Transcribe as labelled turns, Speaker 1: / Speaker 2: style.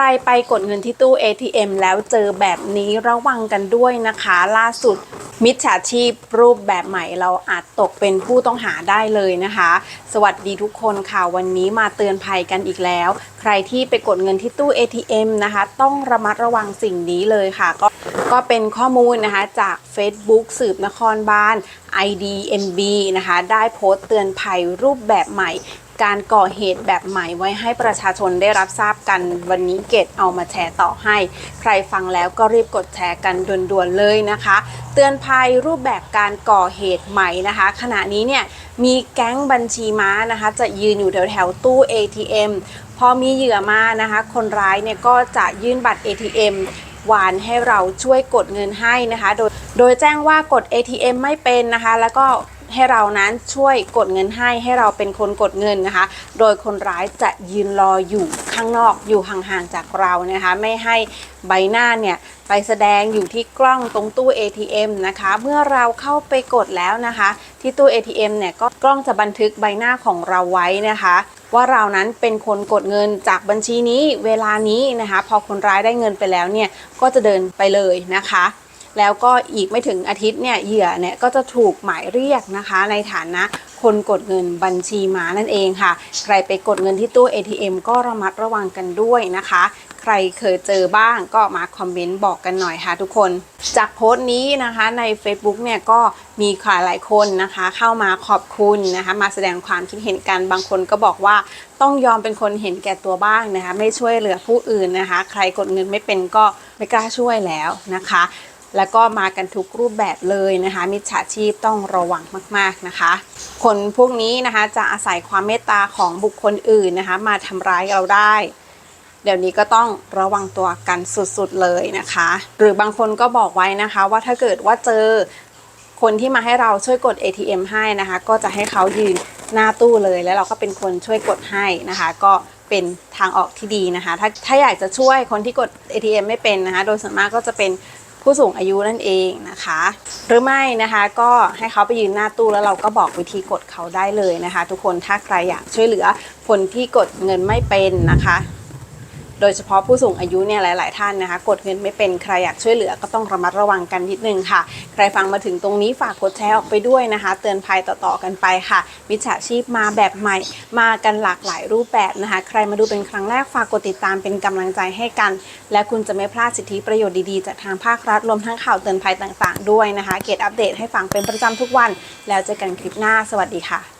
Speaker 1: รไปกดเงินที่ตู้ ATM แล้วเจอแบบนี้ระวังกันด้วยนะคะ ล่าสุดมิจฉาชีพรูปแบบใหม่เราอาจตกเป็นผู้ต้องหาได้เลยนะคะ สวัสดีทุกคนค่ะวันนี้มาเตือนภัยกันอีกแล้ว ใครที่ไปกดเงินที่ตู้ ATM นะคะ ต้องระมัดระวังสิ่งนี้เลยค่ะ ก็ก็เป็นข้อมูลนะคะจาก Facebook สืบนครบาล IDMB นะคะ ได้โพสต์เตือนภัยรูปแบบใหม่ การก่อเหตุแบบใหม่ไว้ให้ประชาชนได้รับทราบกัน วันนี้เกตเอามาแชร์ต่อให้ ใครฟังแล้วก็รีบกดแชร์กันด่วนๆเลยนะคะ เตือนภัยรูปแบบการก่อเหตุใหม่นะคะ ขณะนี้เนี่ยมีแก๊งบัญชีม้านะคะ จะยืนอยู่แถวๆตู้ ATM พอมีเหยื่อมานะคะ คนร้ายเนี่ยก็จะยื่นบัตร ATM วานให้เราช่วยกดเงินให้นะคะ โดยโดยแจ้งว่ากด ATM ไม่เป็นนะคะ แล้วก็ ให้เรานั้นช่วยกดเงินให้ให้เราเป็นคนกดเงินนะคะ โดยคนร้ายจะยืนรออยู่ข้างนอกอยู่ห่างๆจากเรานะคะ ไม่ให้ใบหน้าเนี่ยไปแสดงอยู่ที่กล้องตรงตู้ ATM นะคะ เมื่อเราเข้าไปกดแล้วนะคะ ที่ตู้ ATM เนี่ยก็กล้องจะบันทึกใบหน้าของเราไว้นะคะ ว่าเรานั้นเป็นคนกดเงินจากบัญชีนี้เวลานี้นะคะ พอคนร้ายได้เงินไปแล้วเนี่ยก็จะเดินไปเลยนะคะ แล้วก็อีกไม่ถึงอาทิตย์เนี่ยเหยื่อเนี่ยก็จะถูกหมายเรียกนะคะ ในฐานะคนกดเงินบัญชีม้านั่นเองค่ะ ใครไปกดเงินที่ตู้ ATM ก็ระมัดระวังกันด้วยนะคะ ใครเคยเจอบ้างก็มาคอมเมนต์บอกกันหน่อยค่ะทุกคน จากโพสต์นี้นะคะใน Facebook เนี่ยก็มีข่หลายคนนะคะ เข้ามาขอบคุณนะคะ มาแสดงความคิดเห็นกันบางคนก็บอกว่าต้องยอมเป็นคนเห็นแก่ตัวบ้างนะคะ ไม่ช่วยเหลือผู้อื่นนะคะ ใครกดเงินไม่เป็นก็ไม่กล้าช่วยแล้วนะคะ แล้วก็มากันทุกรูปแบบเลยนะคะ มิจฉาชีพต้องระวังมากๆนะคะ คนพวกนี้นะคะจะอาศัยความเมตตาของบุคคลอื่นนะคะ มาทำร้ายเราได้ เดี๋ยวนี้ก็ต้องระวังตัวกันสุดๆเลยนะคะ หรือบางคนก็บอกไว้นะคะ ว่าถ้าเกิดว่าเจอคนที่มาให้เราช่วยกด ATM ให้นะคะ ก็จะให้เขายืนหน้าตู้เลย แล้วเราก็เป็นคนช่วยกดให้นะคะ ก็เป็นทางออกที่ดีนะคะ ถ้าถ้าอยากจะช่วยคนที่กด ATM ไม่เป็นนะคะ โดยส่วนมากก็จะเป็น ผู้สูงอายุนั่นเองนะคะ หรือไม่นะคะก็ให้เขาไปยืนหน้าตู้แล้วเราก็บอกวิธีกดเขาได้เลยนะคะ ทุกคนถ้าใครอยากช่วยเหลือคนที่กดเงินไม่เป็นนะคะ โดยเฉพาะผู้สูงอายุเนี่ยหลาย ๆ ท่านนะคะ กดเงินไม่เป็นใครอยากช่วยเหลือก็ต้องระมัดระวังกันนิดนึงค่ะ ใครฟังมาถึงตรงนี้ฝากกดแชร์ออกไปด้วยนะคะ เตือนภัยต่อ ๆ กันไปค่ะมิจฉาชีพมาแบบใหม่ มากันหลากหลายรูปแบบนะคะ ใครมาดูเป็นครั้งแรกฝากกดติดตามเป็นกำลังใจให้กัน และคุณจะไม่พลาดสิทธิประโยชน์ดี ๆ จากทางภาครัฐรวมทั้งข่าวเตือนภัยต่าง ๆ ด้วยนะคะ เกตอัปเดตให้ฟังเป็นประจำทุกวัน แล้วเจอกันคลิปหน้า สวัสดีค่ะ